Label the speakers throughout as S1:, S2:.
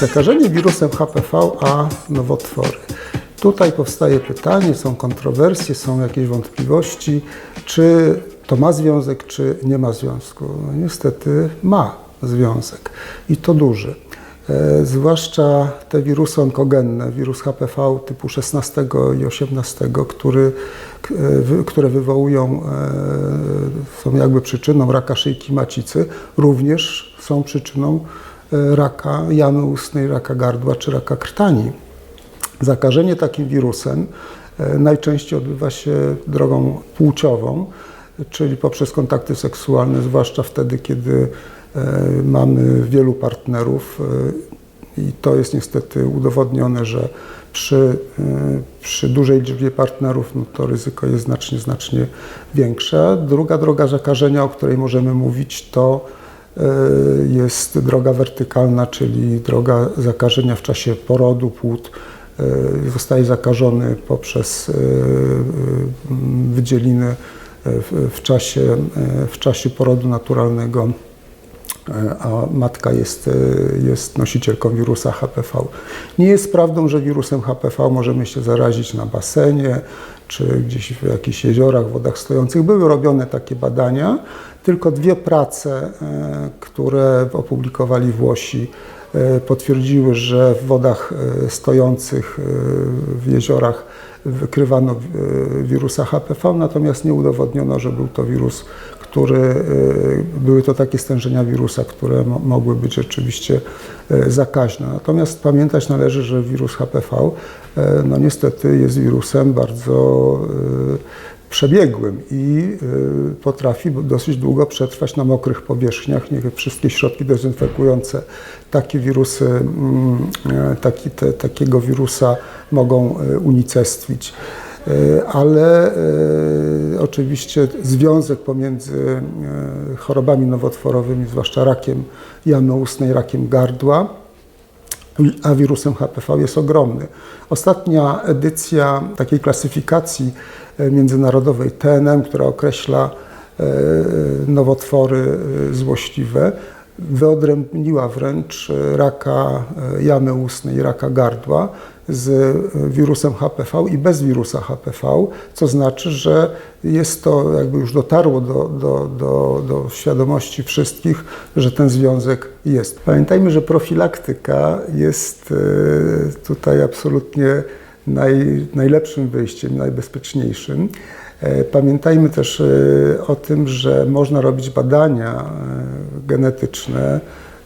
S1: Zakażenie wirusem HPV, a nowotwory. Tutaj powstaje pytanie, są kontrowersje, są jakieś wątpliwości, czy to ma związek, czy nie ma związku. No, niestety ma związek i to duży. E, zwłaszcza te wirusy onkogenne, wirus HPV typu 16 i 18, który, e, które wywołują, e, są jakby przyczyną raka szyjki macicy, również są przyczyną raka jamy ustnej, raka gardła czy raka krtani. Zakażenie takim wirusem e, najczęściej odbywa się drogą płciową, czyli poprzez kontakty seksualne, zwłaszcza wtedy, kiedy e, mamy wielu partnerów e, i to jest niestety udowodnione, że przy, e, przy dużej liczbie partnerów no to ryzyko jest znacznie, znacznie większe. Druga droga zakażenia, o której możemy mówić, to e, jest droga wertykalna, czyli droga zakażenia w czasie porodu płód e, zostaje zakażony poprzez e, e, wydzieliny e, w, czasie, e, w czasie porodu naturalnego, e, a matka jest, e, jest nosicielką wirusa HPV. Nie jest prawdą, że wirusem HPV możemy się zarazić na basenie czy gdzieś w jakichś jeziorach, wodach stojących. Były robione takie badania, tylko dwie prace, e, które opublikowali Włosi, e, potwierdziły, że w wodach e, stojących e, w jeziorach wykrywano e, wirusa HPV, natomiast nie udowodniono, że był to wirus, który, e, były to takie stężenia wirusa, które mo- mogły być rzeczywiście e, zakaźne. Natomiast pamiętać należy, że wirus HPV e, no niestety jest wirusem bardzo przebiegłym i potrafi dosyć długo przetrwać na mokrych powierzchniach. Nie wszystkie środki dezynfekujące takie wirusy, mm, taki, te, takiego wirusa mogą unicestwić. E, Ale e, oczywiście związek pomiędzy e, chorobami nowotworowymi, zwłaszcza rakiem jamy ustnej, rakiem gardła, a wirusem HPV jest ogromny. Ostatnia edycja takiej klasyfikacji międzynarodowej TNM, która określa nowotwory złośliwe, wyodrębniła wręcz raka e, jamy ustnej, raka gardła z e, wirusem HPV i bez wirusa HPV, co znaczy, że jest to, jakby już dotarło do, do, do, do świadomości wszystkich, że ten związek jest. Pamiętajmy, że profilaktyka jest e, tutaj absolutnie naj, najlepszym wyjściem, najbezpieczniejszym. Pamiętajmy też o tym, że można robić badania genetyczne,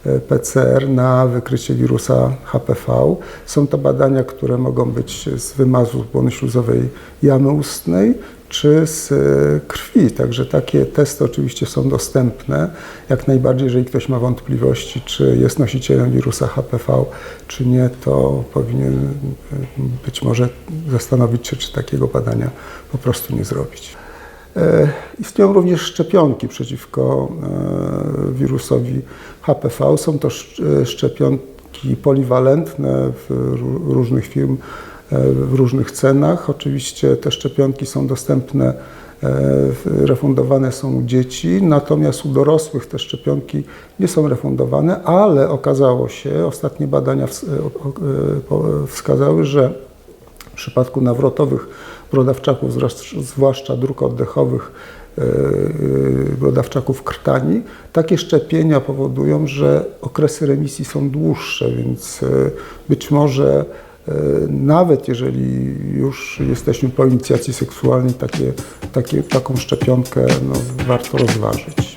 S1: e, PCR na wykrycie wirusa HPV. Są to badania, które mogą być z wymazu błony śluzowej jamy ustnej czy z e, krwi. Także takie testy oczywiście są dostępne. Jak najbardziej, jeżeli ktoś ma wątpliwości, czy jest nosicielem wirusa HPV, czy nie, to powinien e, być może zastanowić się, czy takiego badania po prostu nie zrobić. E, Istnieją również szczepionki przeciwko e, wirusowi HPV. Są to e, szczepionki poliwalentne w ró- różnych firm, w różnych cenach. Oczywiście te szczepionki są dostępne, refundowane są dzieci, natomiast u dorosłych te szczepionki nie są refundowane, ale okazało się, ostatnie badania wskazały, że w przypadku nawrotowych brodawczaków, zwłasz- zwłaszcza dróg oddechowych, e, e, brodawczaków krtani, takie szczepienia powodują, że okresy remisji są dłuższe, więc e, być może nawet jeżeli już jesteśmy po inicjacji seksualnej, takie, takie, taką szczepionkę no, warto rozważyć.